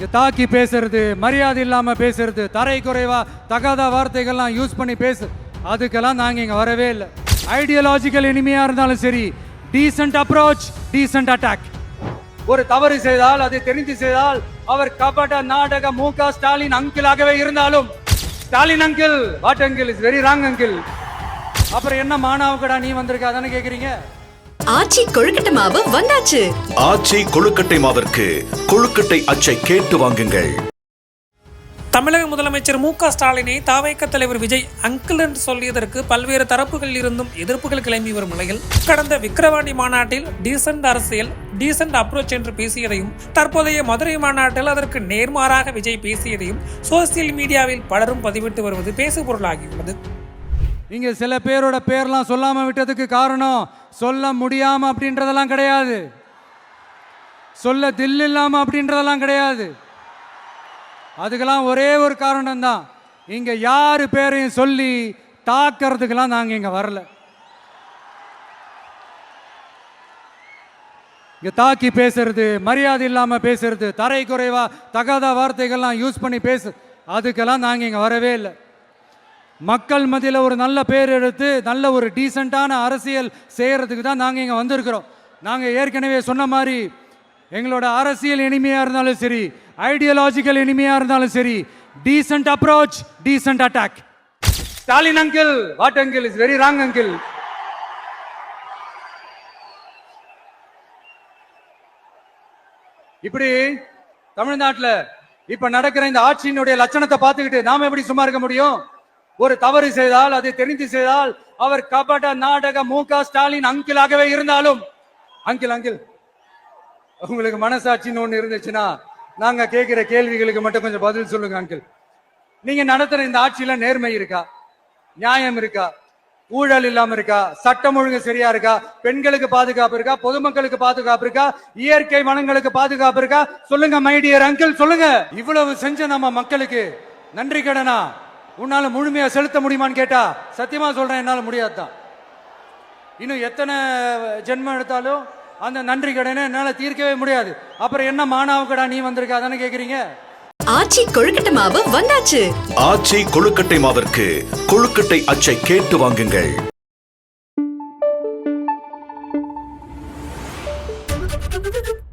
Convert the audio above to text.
இங்க தாக்கி பேசுறது மரியாதை இல்லாமல் பேசுறது தரை குறைவா தகாத வார்த்தைகள்லாம் யூஸ் பண்ணி பேசு. அதுக்கெல்லாம் நாங்கள் இங்கே வரவே இல்லை. ஐடியாலஜிக்கல் இனிமையாக இருந்தாலும் சரி டீசன்ட் அப்ரோச் டீசன்ட் அட்டாக் ஒரு தவறு செய்தால் அதை தெரிந்து செய்தால் அவர் கபட நாடக மு க ஸ்டாலின் அங்கிளாகவே இருந்தாலும் Stalin uncle what uncle is very wrong uncle அப்புறம் என்ன மானாவுக்கடா நீ வந்திருக்க? அதானே ஆச்சி கொழுக்கட்டை மாவு வந்தாச்சு. ஆச்சி கொழுக்கட்டை மாவிற்கு கொழுக்கட்டை அச்சை கேட்டு வாங்குங்கள். தமிழக முதலமைச்சர் மு க ஸ்டாலினை தாவைக்க தலைவர் விஜய் அங்கிள் என்று சொல்லியதற்கு பல்வேறு தரப்புகளில் இருந்தும் எதிர்ப்புகள் கிளம்பி வரும் நிலையில் கடந்த விக்கிரவாண்டி மாநாட்டில் டீசன்ட் அரசியல் டீசன்ட் அப்ரோச் என்று பேசியதையும் தற்போதைய மதுரை மாநாட்டில் அதற்கு நேர்மாறாக விஜய் பேசியதையும் சோசியல் மீடியாவில் பலரும் பதிவிட்டு வருவது பேசுபொருளாகியுள்ளது. இங்கே சில பேரோட பேர்லாம் சொல்லாமல் விட்டதுக்கு காரணம் சொல்ல முடியாமல் அப்படின்றதெல்லாம் கிடையாது. சொல்ல தில் இல்லாமல் அப்படின்றதெல்லாம் கிடையாது. அதுக்கெல்லாம் ஒரே ஒரு காரணம் தான் இங்கே யார் பேரையும் சொல்லி தாக்கிறதுக்கெல்லாம் நாங்கள் இங்கே வரல. இங்கே தாக்கி பேசுறது மரியாதை இல்லாமல் பேசுறது தரை குறைவாக தகாத வார்த்தைகள்லாம் யூஸ் பண்ணி பேசு அதுக்கெல்லாம் நாங்கள் இங்கே வரவே இல்லை. மக்கள் மத்தியில் ஒரு நல்ல பேர் எடுத்து நல்ல ஒரு டீசெண்டான அரசியல் செய்கிறதுக்கு தான் நாங்கள் இங்கே வந்திருக்கிறோம். நாங்கள் ஏற்கனவே சொன்ன மாதிரி எங்களோட அரசியல் இனிமையாக இருந்தாலும் சரி ஐடியாலஜிக்கல் இனிமையாக இருந்தாலும் சரி decent approach decent attack Stalin uncle what uncle is very wrong uncle இப்படி தமிழ்நாட்டில் இப்ப நடக்கிற இந்த ஆட்சியினுடைய லட்சணத்தை பார்த்துக்கிட்டு நாம எப்படி சும்மா இருக்க முடியும்? ஒரு தவறு செய்தால் அதை தெரிந்து செய்தால் அவர் கபட நாடக மு க ஸ்டாலின் அங்கிளாகவே இருந்தாலும். அங்கிள் அங்கிள் உங்களுக்கு மனசாட்சின்னு ஒண்ணு இருந்துச்சுன்னா நாங்க கேட்கிற கேள்விகளுக்கு மட்டும் கொஞ்சம் பதில் சொல்லுங்க அங்கிள். நீங்க நடத்துற இந்த ஆட்சியில நேர்மை இருக்கா? நியாயம் இருக்கா? ஊழல் இல்லாம இருக்கா? சட்டம் ஒழுங்கு சரியா இருக்கா? பெண்களுக்கு பாதுகாப்பு இருக்கா? பொதுமக்களுக்கு பாதுகாப்பு இருக்கா? இயற்கை வளங்களுக்கு பாதுகாப்பு இருக்கா? சொல்லுங்க மைடியர் அங்கிள் சொல்லுங்க. இவ்வளவு செஞ்ச நம்ம மக்களுக்கு நன்றி கடனா? உன்னால முழுமையா செலுத்த முடியுமான்னு கேட்டா சத்தியமா சொல்றேன் என்னால் முடியாது இன்னும் எத்தனை ஜென்மம் எடுத்தாலும் அந்த நன்றி கடனை என்னால தீர்க்கவே முடியாது. அப்புறம் என்ன மாணவக்கடா நீ வந்திருக்க? அதானே கேக்குறீங்க? ஆச்சி கொழுக்கட்டை மாவு வந்தாச்சு. ஆச்சி கொழுக்கட்டை மாவிற்கு கொழுக்கட்டை அச்சை கேட்டு வாங்குங்கள். Thank you.